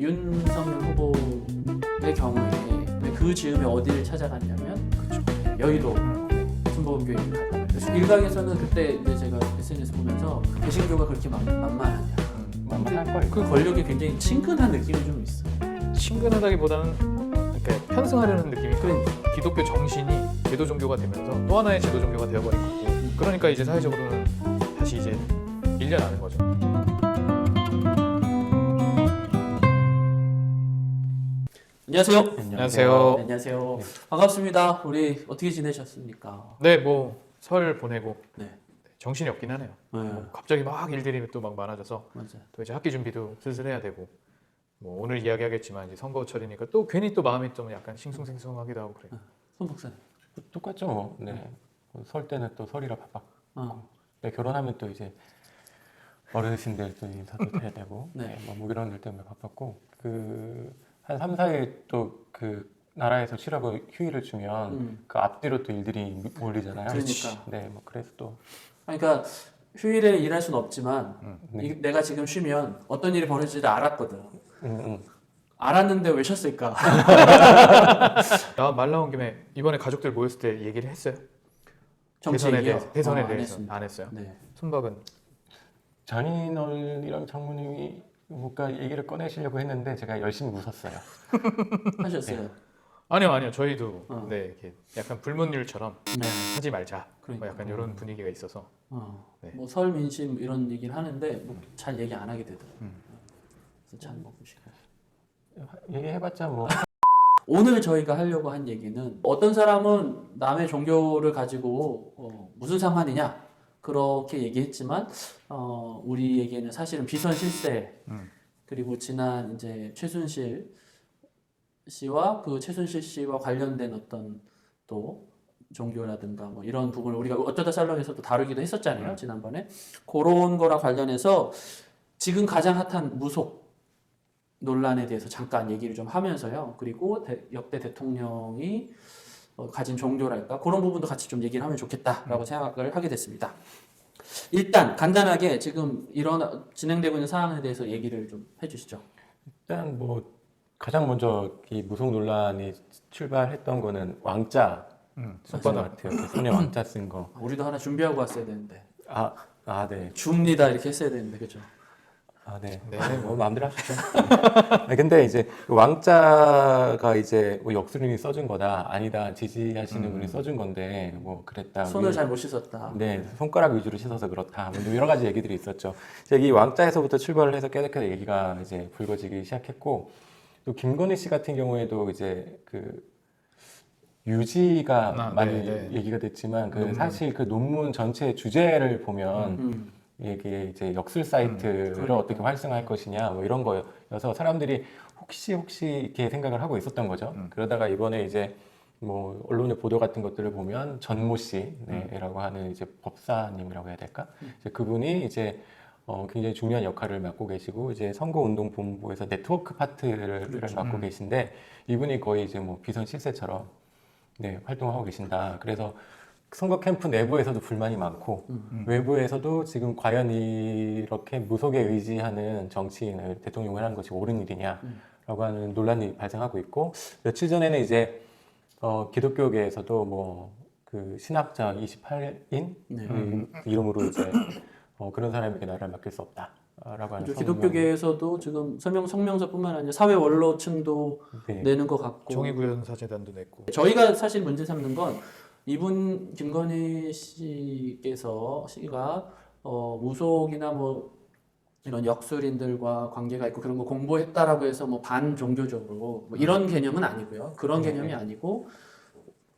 윤석열 후보의 경우에 그 즈음에 어디를 찾아갔냐면 그렇죠. 여의도 순복음교회를 갔다 그래서 일각에서는 그때 이제 제가 SNS 보면서 개신교가 그렇게 만, 만만하냐 만만할 거예요. 그 권력이 굉장히 친근한 느낌이 좀 있어 친근하다기보다는 이렇게 편승하려는 느낌이 큰 그러니까 기독교 정신이 제도 종교가 되면서 또 하나의 제도 종교가 되어버린 거고 그러니까 이제 사회적으로는 다시 이제 밀려나는 거죠. 안녕하세요 안녕하세요. 네, 안녕하세요 반갑습니다 우리 어떻게 지내셨습니까 네, 뭐 설 보내고 네, 정신이 없긴 하네요. 네 갑자기 막 일들이 또 막 많아져서 맞아 또 이제 학기 준비도 슬슬 해야 되고 뭐 오늘 이야기하겠지만 이제 선거철이니까 또 괜히 또 마음이 좀 약간 싱숭생숭하기도 하고 그래요. 손 박사님 똑같죠. 뭐. 네. 설 때는 또 설이라 바빴고 어, 네, 결혼하면 또 이제 어르신들 또 인사도 해야 되고 네. 네. 뭐 무기런 일 때문에 바빴고 그 한 3, 4일 또 그 나라에서 쉬라고 휴일을 주면 음. 그 앞뒤로 또 일들이 몰리잖아요. 그러니까. 네, 뭐 그래서 또 그러니까 휴일에 일할 수는 없지만 네. 이- 내가 지금 쉬면 어떤 일이 벌어질지 알았거든 음, 음. 알았는데 왜 쉬었을까 나 말 나온 김에 이번에 가족들 모였을 때 얘기를 했어요. 정치 대선에 얘기요? 대해서 대선에 어, 안 대해서 했습니다. 안 했어요. 네. 손박은 장인어른이랑 장모님이 뭔가 얘기를 꺼내시려고 했는데 제가 열심히 웃었어요. 하셨어요 아니요 아니요 저희도 어. 네 이렇게 약간 불문율처럼 네. 하지 말자 그러니까. 뭐 약간 이런 분위기가 있어서 어, 네. 뭐 설민심 이런 얘기를 하는데 뭐 잘 얘기 안 하게 되더라고요. 음. 그래서 잘 먹으시고. 얘기해봤자 뭐 오늘 저희가 하려고 한 얘기는 어떤 사람은 남의 종교를 가지고 어, 무슨 상관이냐 그렇게 얘기했지만 어, 우리에게는 사실은 비선 실세 음. 그리고 지난 이제 최순실 씨와 그 최순실 씨와 관련된 어떤 또 종교라든가 뭐 이런 부분을 우리가 어쩌다 살롱에서도 다루기도 했었잖아요 지난번에 그런 거랑 관련해서 지금 가장 핫한 무속 논란에 대해서 잠깐 얘기를 좀 하면서요. 그리고 대- 역대 대통령이 어, 가진 종교랄까 그런 부분도 같이 좀 얘기를 하면 좋겠다라고 생각을 하게 됐습니다. 일단 간단하게 지금 일어나 진행되고 있는 상황에 대해서 얘기를 좀 해주시죠. 일단 뭐 가장 먼저 이 무속 논란이 출발했던 거는 왕자 음, 썼던 것 같아요. 그 손에 왕자 쓴 거. 우리도 하나 준비하고 왔어야 되는데 아, 아, 네. 줍니다 이렇게 했어야 되는데 그죠? 아, 네. 네. 아, 뭐 마음대로 하시죠. 아, 근데 이제 그 왕자가 이제 뭐 역술인이 써준 거다, 아니다 지지하시는 분이 써준 건데 뭐 그랬다. 손을 잘 못 씻었다. 네, 손가락 위주로 씻어서 그렇다. 뭐 여러 가지 얘기들이 있었죠. 이제 이 왕자에서부터 출발을 해서 깨끗하게 얘기가 이제 불거지기 시작했고, 또 김건희 씨 같은 경우에도 이제 그 유지가 아, 많이 네, 네. 얘기가 됐지만 그 논문. 사실 그 논문 전체 주제를 보면 음, 이게 이제 역술 사이트를 그러니까. 어떻게 활성화할 것이냐 뭐 이런 거여서 사람들이 혹시 혹시 이렇게 생각을 하고 있었던 거죠. 음. 그러다가 이번에 이제 뭐 언론의 보도 같은 것들을 보면 전모 씨라고 음. 하는 이제 법사님이라고 해야 될까? 이제 그분이 이제 어, 굉장히 중요한 역할을 맡고 계시고 이제 선거운동본부에서 네트워크 파트를 그렇죠. 맡고 음. 계신데 이분이 거의 이제 뭐 비선 실세처럼 네, 활동하고 계신다. 그래서 선거 캠프 내부에서도 불만이 많고 음. 외부에서도 지금 과연 이렇게 무속에 의지하는 정치인을 대통령을 하는 것이 옳은 일이냐라고 하는 논란이 발생하고 있고 며칠 전에는 이제 어, 기독교계에서도 뭐 그 신학자 28인 네. 그 이름으로 이제 어, 그런 사람에게 나라를 맡길 수 없다 라고 하는 그리고 성명- 기독교계에서도 지금 서명 성명서뿐만 아니라 사회 원로층도 네. 내는 것 같고 종이구현사재단도 냈고 저희가 사실 문제 삼는 건 이분 김건희 씨께서 씨가 어, 무속이나 뭐 이런 역술인들과 관계가 있고 그런 거 공부했다라고 해서 뭐 반종교적으로 뭐 이런 개념은 아니고요. 그런 네, 개념이 네. 아니고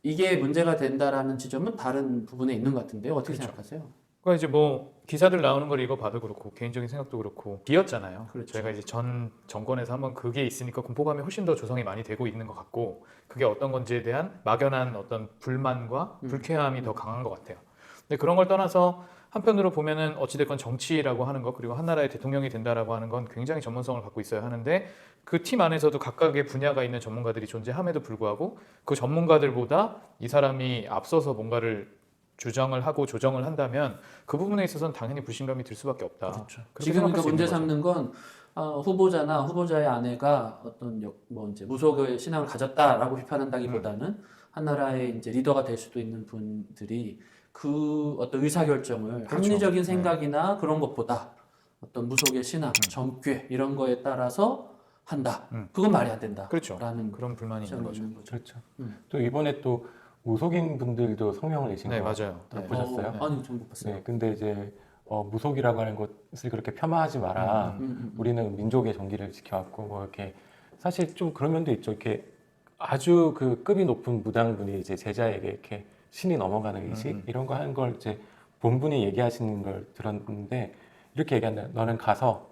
이게 문제가 된다라는 지점은 다른 부분에 있는 것 같은데요. 어떻게 그렇죠. 생각하세요? 그러니까 이제 뭐 기사들 나오는 걸 이거 봐도 그렇고 개인적인 생각도 그렇고 비었잖아요. 그렇죠. 저희가 이제 전 정권에서 한번 그게 있으니까 공포감이 훨씬 더 조성이 많이 되고 있는 것 같고 그게 어떤 건지에 대한 막연한 어떤 불만과 음. 불쾌함이 더 강한 것 같아요. 근데 그런 걸 떠나서 한편으로 보면은 어찌됐건 정치라고 하는 것 그리고 한 나라의 대통령이 된다라고 하는 건 굉장히 전문성을 갖고 있어야 하는데 그 팀 안에서도 각각의 분야가 있는 전문가들이 존재함에도 불구하고 그 전문가들보다 이 사람이 앞서서 뭔가를 주장을 하고 조정을 한다면 그 부분에 있어서는 당연히 불신감이 들 수밖에 없다. 그렇죠. 지금 그러니까 문제. 삼는 건 어, 후보자나 후보자의 아내가 어떤 역- 뭐 이제 무속의 신앙을 가졌다라고 비판한다기보다는 한 나라의 이제 리더가 될 수도 있는 분들이 그 어떤 의사 결정을 그렇죠. 합리적인 네. 생각이나 그런 것보다 어떤 무속의 신앙, 정죄 이런 거에 따라서 한다. 음. 그건 말이 안 된다. 그렇죠. 라는 그런 불만이 있는 거죠. 거죠. 그렇죠. 음. 또 이번에 또 무속인 분들도 성명을 내신 네, 거 맞아요. 다 네. 보셨어요? 어, 아니 전못 봤어요. 네, 근데 이제 어, 무속이라고 하는 것을 그렇게 폄하하지 마라. 음, 음, 우리는 민족의 정기를 지켜왔고 뭐 이렇게 사실 좀 그런 면도 있죠. 이렇게 아주 그 급이 높은 무당분이 이제 제자에게 이렇게 신이 넘어가는 의식 음. 이런 거 하는 걸 이제 본분이 얘기하시는 걸 들었는데 이렇게 얘기한다. 너는 가서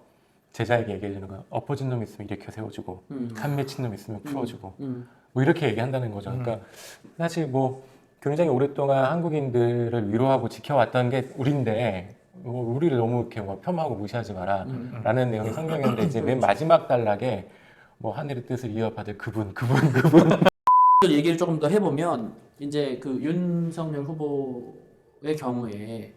제자에게 얘기해 주는 거야. 엎어진 놈 있으면 일으켜 세워주고 음. 칸 맺힌 놈 있으면 풀어주고 음. 뭐 이렇게 얘기한다는 거죠. 음. 그러니까 사실 뭐 굉장히 오랫동안 한국인들을 위로하고 지켜왔던 게 우리인데 뭐 우리를 너무 이렇게 뭐 폄하하고 무시하지 마라. 음. 라는 내용의 성경인데 이제 맨 마지막 단락에 뭐 하늘의 뜻을 이어받을 그분 그분 그분 그 얘기를 조금 더 해보면 이제 그 윤석열 후보의 경우에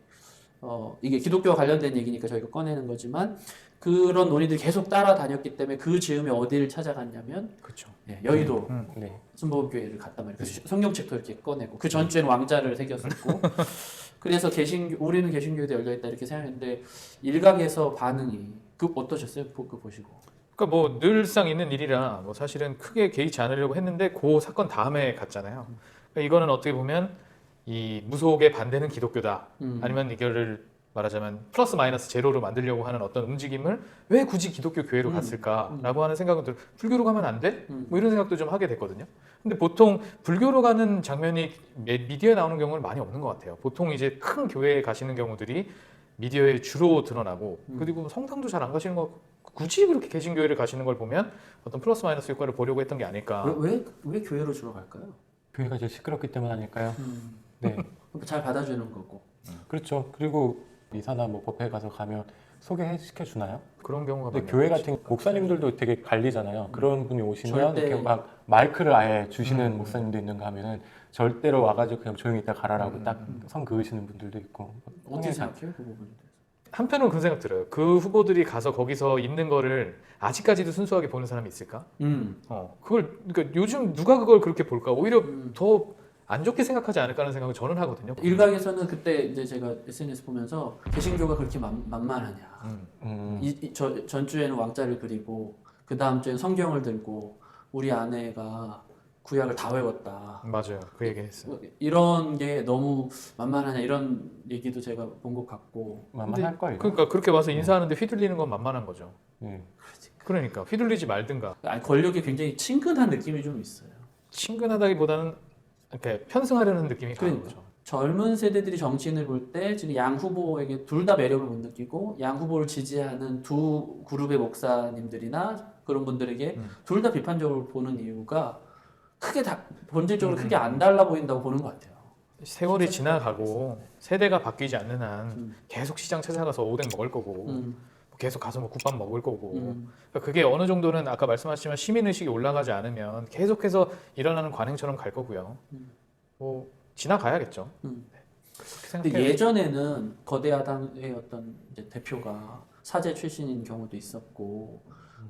어 이게 기독교와 관련된 얘기니까 저희가 꺼내는 거지만 그런 논의들이 계속 따라다녔기 때문에 그 즈음에 어디를 찾아갔냐면 그렇죠. 예, 여의도 음. 네. 순복음교회를 갔단 말이에요. 그래서 성경책도 이렇게 꺼내고 그 전주에는 왕자를 새겼었고 그래서 개신교 우리는 개신교에도 열려 있다 이렇게 생각했는데 일각에서 반응이 그 어떠셨어요? 보- 그 보시고 그러니까 뭐 늘상 있는 일이라 뭐 사실은 크게 개의치 않으려고 했는데 그 사건 다음에 갔잖아요. 그러니까 이거는 어떻게 보면 이 무속의 반대는 기독교다. 음. 아니면 이거를 말하자면 플러스 마이너스 제로로 만들려고 하는 어떤 움직임을 왜 굳이 기독교 교회로 음. 갔을까라고 하는 생각은 들 불교로 가면 안 돼? 음. 뭐 이런 생각도 좀 하게 됐거든요. 근데 보통 불교로 가는 장면이 미- 미디어에 나오는 경우는 많이 없는 것 같아요. 보통 이제 큰 교회에 가시는 경우들이 미디어에 주로 드러나고 음. 그리고 성당도 잘 안 가시는 거 굳이 그렇게 개신 교회를 가시는 걸 보면 어떤 플러스 마이너스 효과를 보려고 했던 게 아닐까. 왜, 왜, 왜 교회로 주로 갈까요? 교회가 제일 시끄럽기 때문 아닐까요? 음. 네. 잘 받아주는 거고 그렇죠. 그리고 이사나 뭐 법회 가서 가면 소개시켜 주나요? 그런 경우가 근데 많아요. 교회 같은 목사님들도 되게 관리잖아요. 그런 분이 오시면 절대- 이렇게 막 마이크를 아예 주시는 음. 목사님도 있는가 하면은 절대로 와가지고 그냥 조용히 있다 가라라고 음. 딱 선 그으시는 분들도 있고 어떻게 항상 생각해요 그 부분에 대해서? 한편으로 그런 생각 들어요. 그 후보들이 가서 거기서 있는 거를 아직까지도 순수하게 보는 사람이 있을까? 음. 어, 그걸 그러니까 요즘 누가 그걸 그렇게 볼까? 오히려 음. 더 안 좋게 생각하지 않을까 하는 생각을 저는 하거든요. 일각에서는 그때 이제 제가 SNS 보면서 개신교가 그렇게 만, 만만하냐 음. 음, 이, 이- 저, 전주에는 왕자를 그리고 그 다음 주에는 성경을 들고 우리 아내가 구약을 다 외웠다 맞아요. 그 얘기 했어요. 이런 게 너무 만만하냐 이런 얘기도 제가 본 것 같고 만만할 거예요. 그러니까 그렇게 와서 인사하는데 휘둘리는 건 만만한 거죠. 네. 그러니까 휘둘리지 말든가. 아니, 권력이 굉장히 친근한 느낌이 좀 있어요 친근하다기보다는 이렇게 편승하려는 느낌이 강한 그러니까. 거죠. 젊은 세대들이 정치인을 볼 때 지금 양 후보에게 둘 다 매력을 못 느끼고 양 후보를 지지하는 두 그룹의 목사님들이나 그런 분들에게 음. 둘다 비판적으로 보는 이유가 크게 다 본질적으로 음, 크게 안 달라 보인다고 보는 것 같아요. 세월이 지나가고 세대가 바뀌지 않는 한 음. 계속 시장 찾아가서 오뎅 먹을 거고 음, 계속 가서 뭐 국밥 먹을 거고 음, 그러니까 그게 어느 정도는 아까 말씀하셨지만 시민 의식이 올라가지 않으면 계속해서 일어나는 관행처럼 갈 거고요. 음. 뭐 지나가야겠죠. 음. 근데. 예전에는 거대 야당의 어떤 이제 대표가 사제 출신인 경우도 있었고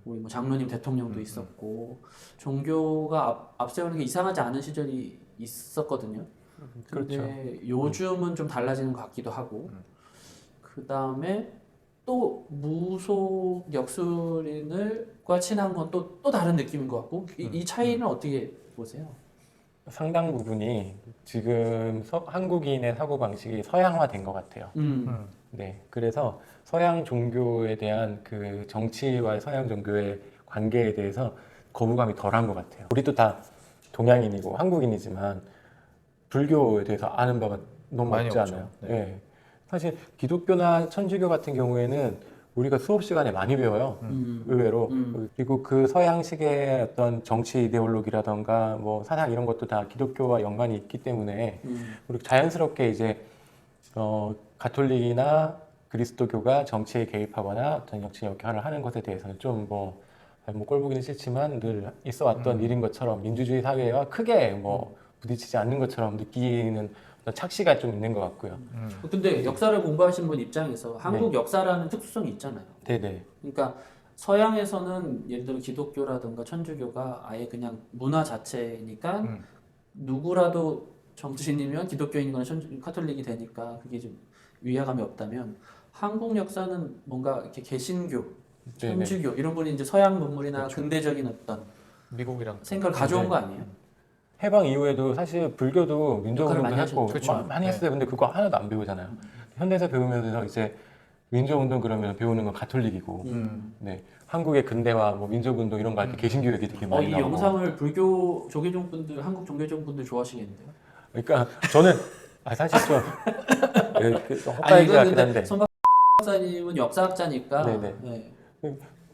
우리 뭐 장로님 대통령도 음, 있었고 종교가 앞, 앞세우는 게 이상하지 않은 시절이 있었거든요. 근데 그렇죠. 요즘은 좀 달라지는 것 같기도 하고 음. 그 다음에 또 무속 역술인을과 친한 건 또 또 다른 느낌인 것 같고 이, 음, 이 차이는 어떻게 보세요? 상당 부분이 지금 서- 한국인의 사고 방식이 서양화된 것 같아요. 음, 음. 네, 그래서 서양 종교에 대한 그 정치와 서양 종교의 관계에 대해서 거부감이 덜한 것 같아요. 우리도 다 동양인이고 한국인이지만 불교에 대해서 아는 바가 너무 많이 없죠. 않아요. 네. 네. 사실 기독교나 천주교 같은 경우에는 우리가 수업 시간에 많이 배워요. 음, 의외로 음. 그리고 그 서양식의 어떤 정치 이데올로기라던가 뭐 사상 이런 것도 다 기독교와 연관이 있기 때문에 음, 그리고 자연스럽게 이제 어, 가톨릭이나 그리스도교가 정치에 개입하거나 어떤 정치 역할을 하는 것에 대해서는 좀뭐 뭐 꼴보기는 싫지만 늘 있어 왔던 음. 일인 것처럼 민주주의 사회와 크게 뭐 부딪히지 않는 것처럼 느끼는 착시가 좀 있는 것 같고요. 음. 근데 역사를 공부하신 분 입장에서 한국 역사라는 특수성이 있잖아요. 네네. 그러니까 서양에서는 예를 들어 기독교라든가 천주교가 아예 그냥 문화 자체니까 음. 누구라도 정치인이면 기독교인이거나 천주, 카톨릭이 되니까 그게 좀 위화감이 없다면 한국 역사는 뭔가 이렇게 개신교, 네네. 천주교 이런 분이 이제 서양 문물이나 그렇죠. 근대적인 어떤 미국이랑 생각을 가져온 네. 거 아니에요? 해방 이후에도 사실 불교도 민족운동도 많이 했고 하셨죠. 마- 많이 네. 했어요. 근데 그거 하나도 안 배우잖아요. 현대사 배우면서 이제 민족운동 그러면 배우는 건 가톨릭이고, 음. 네 한국의 근대화, 뭐 민족운동 이런 거 할때 음. 개신교 얘기 되게 어, 많이 이 나오고. 영상을 불교 조계종 분들, 한국 종교종 분들 좋아하시겠는데요? 그러니까 저는 아, 사실 좀 예, 그, 않긴 근데 한데 손박 박사님은 역사학자니까 네네. 네.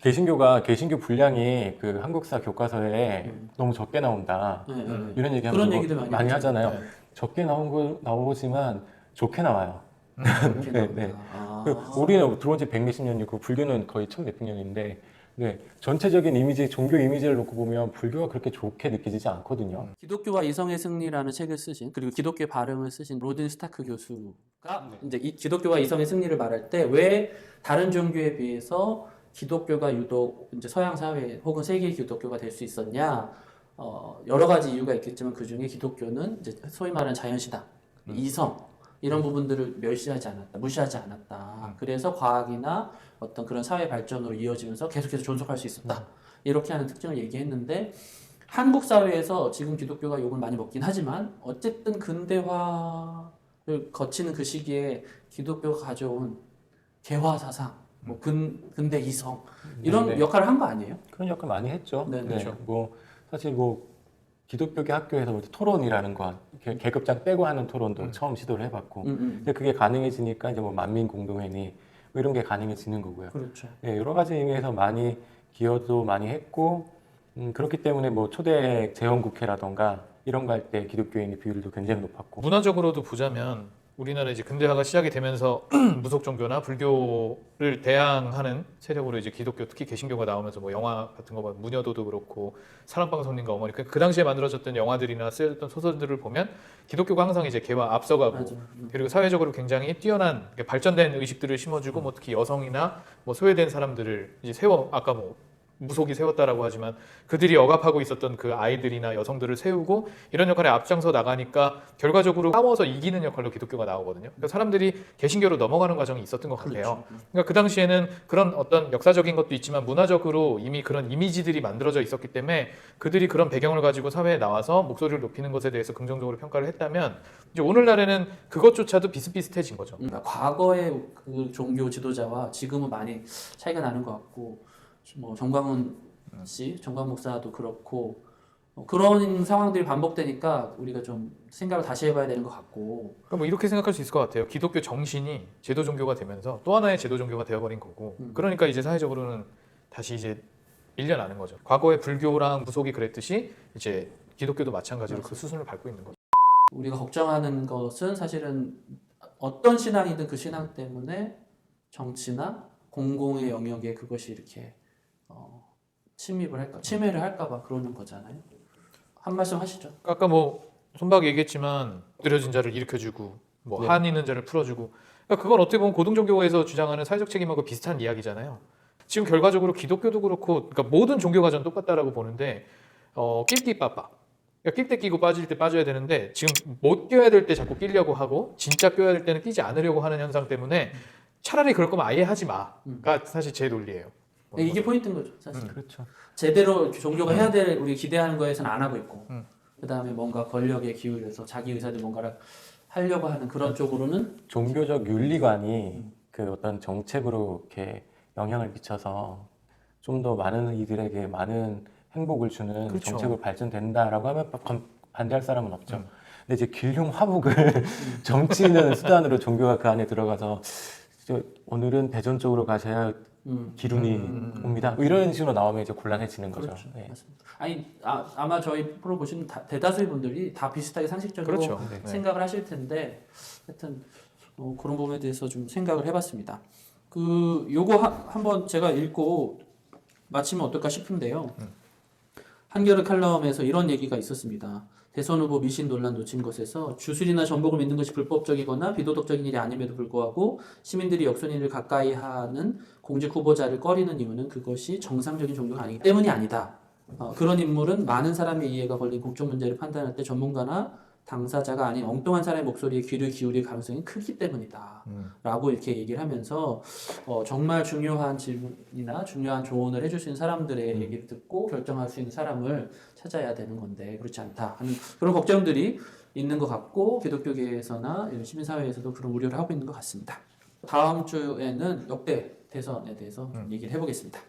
개신교가 개신교 분량이 그 한국사 교과서에 음. 너무 적게 나온다 네, 네, 네. 이런 얘기 그런 얘기들 많이 하죠. 하잖아요. 네. 적게 나온 거 나오지만 좋게 나와요. 그렇게 네. 네. 아. 그 우리는 들어온 지 120 년이고 불교는 거의 1600 년인데 네, 전체적인 이미지, 종교 이미지를 놓고 보면 불교가 그렇게 좋게 느껴지지 않거든요. 기독교와 이성의 승리라는 책을 쓰신 그리고 기독교의 발음을 쓰신 로딘 스타크 교수가 이제 이 기독교와 이성의 승리를 말할 때 왜 다른 종교에 비해서 기독교가 유독 이제 서양 사회 혹은 세계 기독교가 될 수 있었냐? 어, 여러 가지 이유가 있겠지만 그 중에 기독교는 이제 소위 말하는 자연시다. 이성 이런 부분들을 멸시하지 않았다 무시하지 않았다. 그래서 과학이나 어떤 그런 사회 발전으로 이어지면서 계속해서 존속할 수 있었다. 이렇게 하는 특징을 얘기했는데 한국 사회에서 지금 기독교가 욕을 많이 먹긴 하지만 어쨌든 근대화를 거치는 그 시기에 기독교가 가져온 개화 사상, 뭐 근, 근대 이성 이런 네, 네. 역할을 한 거 아니에요? 그런 역할 많이 했죠. 네, 그렇죠. 뭐 사실 뭐 기독교계 학교에서 뭐 토론이라는 거 계- 계급장 빼고 하는 토론도 음. 처음 시도를 해봤고, 음, 음. 근데 그게 가능해지니까 이제 뭐 만민 공동회니 뭐 이런 게 가능해지는 거고요. 그렇죠. 네, 여러 가지 의미에서 많이 기여도 많이 했고, 음, 그렇기 때문에 뭐 초대 재헌 국회라던가 이런 거 할 때 기독교인의 비율도 굉장히 높았고, 문화적으로도 보자면 우리나라 이제 근대화가 시작이 되면서 무속 종교나 불교를 대항하는 세력으로 이제 기독교 특히 개신교가 나오면서 뭐 영화 같은 거 봐, 무녀도도 그렇고 사랑방송님과 어머니 그, 그 당시에 만들어졌던 영화들이나 쓰였던 소설들을 보면 기독교가 항상 이제 개와 앞서가고 맞아. 음. 그리고 사회적으로 굉장히 뛰어난 발전된 의식들을 심어주고 뭐 특히 여성이나 뭐 소외된 사람들을 이제 세워 아까 뭐 무속이 세웠다라고 하지만 그들이 억압하고 있었던 그 아이들이나 여성들을 세우고 이런 역할에 앞장서 나가니까 결과적으로 싸워서 이기는 역할로 기독교가 나오거든요. 그러니까 사람들이 개신교로 넘어가는 과정이 있었던 것 같아요. 그렇죠. 그러니까 그 당시에는 그런 어떤 역사적인 것도 있지만 문화적으로 이미 그런 이미지들이 만들어져 있었기 때문에 그들이 그런 배경을 가지고 사회에 나와서 목소리를 높이는 것에 대해서 긍정적으로 평가를 했다면 이제 오늘날에는 그것조차도 비슷비슷해진 거죠. 음, 과거의 그 종교 지도자와 지금은 많이 차이가 나는 것 같고 뭐 정광훈 씨, 정광 목사도 그렇고 어, 그런 상황들이 반복되니까 우리가 좀 생각을 다시 해봐야 되는 것 같고 그러니까 뭐 이렇게 생각할 수 있을 것 같아요. 기독교 정신이 제도 종교가 되면서 또 하나의 제도 종교가 되어버린 거고, 음. 그러니까 이제 사회적으로는 다시 이제 밀려나는 거죠. 과거에 불교랑 무속이 그랬듯이 이제 기독교도 마찬가지로 그 수순을 밟고 있는 거죠. 우리가 걱정하는 것은 사실은 어떤 신앙이든 그 신앙 때문에 정치나 공공의 영역에 그것이 이렇게 어, 침입을 할까, 침해를 할까봐 그러는 거잖아요. 한 말씀 하시죠. 아까 뭐 손박 얘기했지만 엎드려진 자를 일으켜주고 뭐 네. 한 있는 자를 풀어주고 그러니까 그건 어떻게 보면 고등종교에서 주장하는 사회적 책임하고 비슷한 이야기잖아요. 지금 결과적으로 기독교도 그렇고 그러니까 모든 종교가 전 똑같다라고 보는데 어, 낄끼 빠빠 그러니까 낄때 끼고 빠질 때 빠져야 되는데 지금 못 껴야 될 때 자꾸 끼려고 하고 진짜 껴야 될 때는 끼지 않으려고 하는 현상 때문에 차라리 그럴 거면 아예 하지 마가 사실 제 논리예요. 네, 이게 포인트인 거죠, 사실. 그렇죠. 제대로 종교가 해야 될 우리 기대하는 거에서는 안 하고 있고, 음. 그 다음에 뭔가 권력에 기울여서 자기 의사들 뭔가를 하려고 하는 그런 쪽으로는 종교적 윤리관이 그 어떤 정책으로 이렇게 영향을 미쳐서 좀 더 많은 이들에게 많은 행복을 주는 그렇죠. 정책으로 발전된다라고 하면 반- 반대할 사람은 없죠. 음. 근데 이제 길흉 화복을 정치는 수단으로 종교가 그 안에 들어가서 저 오늘은 대전 쪽으로 가셔야 음, 기운이 음, 음, 옵니다. 뭐 이런 식으로 나오면 이제 곤란해지는 거죠. 그렇죠. 네. 맞습니다. 아니 아, 아마 저희 프로 보시는 다- 대다수의 분들이 다 비슷하게 상식적으로 그렇죠. 네. 생각을 하실 텐데 하여튼 어, 그런 부분에 대해서 좀 생각을 해봤습니다. 그 요거 하- 한번 제가 읽고 마치면 어떨까 싶은데요. 한겨레 칼럼에서 이런 얘기가 있었습니다. 대선 후보 미신 논란 놓친 것에서 주술이나 전복을 믿는 것이 불법적이거나 비도덕적인 일이 아님에도 불구하고 시민들이 역순위를 가까이 하는 공직 후보자를 꺼리는 이유는 그것이 정상적인 종교가 아니기 때문이 아니다. 어, 그런 인물은 많은 사람의 이해가 걸린 국정 문제를 판단할 때 전문가나 당사자가 아닌 엉뚱한 사람의 목소리에 귀를 기울일 가능성이 크기 때문이다. 음. 라고 이렇게 얘기를 하면서 어, 정말 중요한 질문이나 중요한 조언을 해줄 수 있는 사람들의 음. 얘기를 듣고 결정할 수 있는 사람을 찾아야 되는 건데 그렇지 않다 하는 그런 걱정들이 있는 것 같고 기독교계에서나 시민사회에서도 그런 우려를 하고 있는 것 같습니다. 다음 주에는 역대 대선에 대해서 좀 얘기를 해보겠습니다.